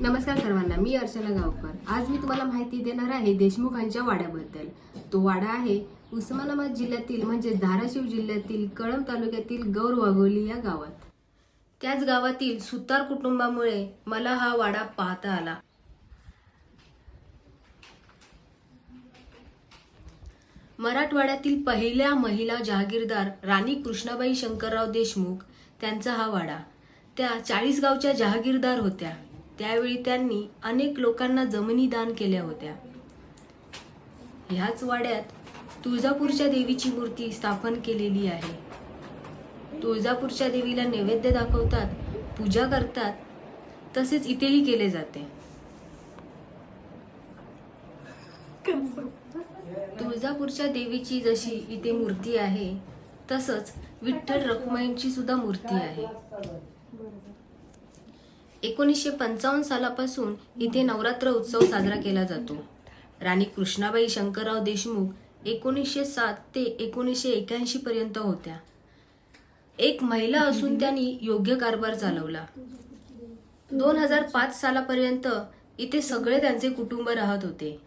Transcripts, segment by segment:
नमस्कार सर्वांना मी अर्चना गावकर. आज मी तुम्हाला माहिती देणार आहे देशमुखांच्या वाड्याबद्दल. तो वाडा आहे उस्मानाबाद जिल्ह्यातील म्हणजे धाराशिव जिल्ह्यातील कळंब तालुक्यातील गौर वाघोली या गावात. त्याच गावातील सुतार कुटुंबामुळे मला हा वाडा पाहता आला. मराठवाड्यातील पहिल्या महिला जहागीरदार राणी कृष्णाबाई शंकरराव देशमुख त्यांचा हा वाडा. त्या चाळीसगावच्या जहागीरदार होत्या. त्यावेळी त्यांनी अनेक लोकांना जमिनी दान केल्या होत्या. ह्याच वाड्यात तुळजापूरच्या देवीची मूर्ती स्थापन केलेली आहे. तुळजापूरच्या देवीला नैवेद्य दाखवतात पूजा करतात तसेच इथेही केले जाते. तुळजापूरच्या देवीची जशी इथे मूर्ती आहे तसंच विठ्ठल रखुमाईंची सुद्धा मूर्ती आहे. एकोणीसशे पंचावन्न सालापासून इथे नवरात्र उत्सव साजरा केला जातो. राणी कृष्णाबाई शंकरराव देशमुख एकोणीसशे सात ते एकोणीसशे एक्याऐंशी पर्यंत होत्या. एक महिला असून त्यांनी योग्य कारभार चालवला. दोन हजार पाच सालापर्यंत इथे सगळे त्यांचे कुटुंब राहत होते.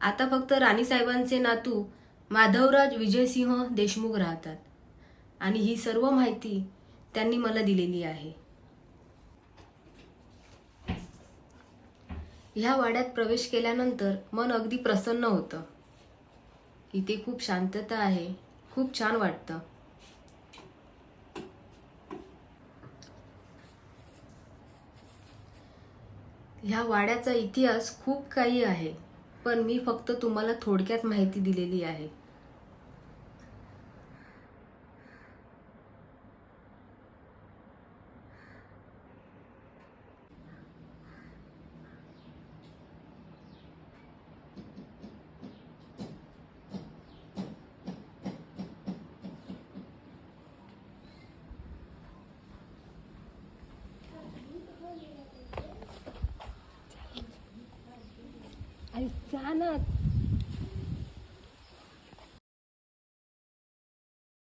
आता फक्त राणीसाहेबांचे नातू माधवराज विजयसिंह देशमुख राहतात. आणि ही सर्व माहिती त्यांनी मला दिलेली आहे. ह्या वाड्यात प्रवेश केल्यानंतर मन अगदी प्रसन्न होतं. इथे खूप शांतता आहे खूप छान वाटतं. ह्या वाड्याचा इतिहास खूप काही आहे पण मी फक्त तुम्हाला थोडक्यात माहिती दिलेली आहे. Ana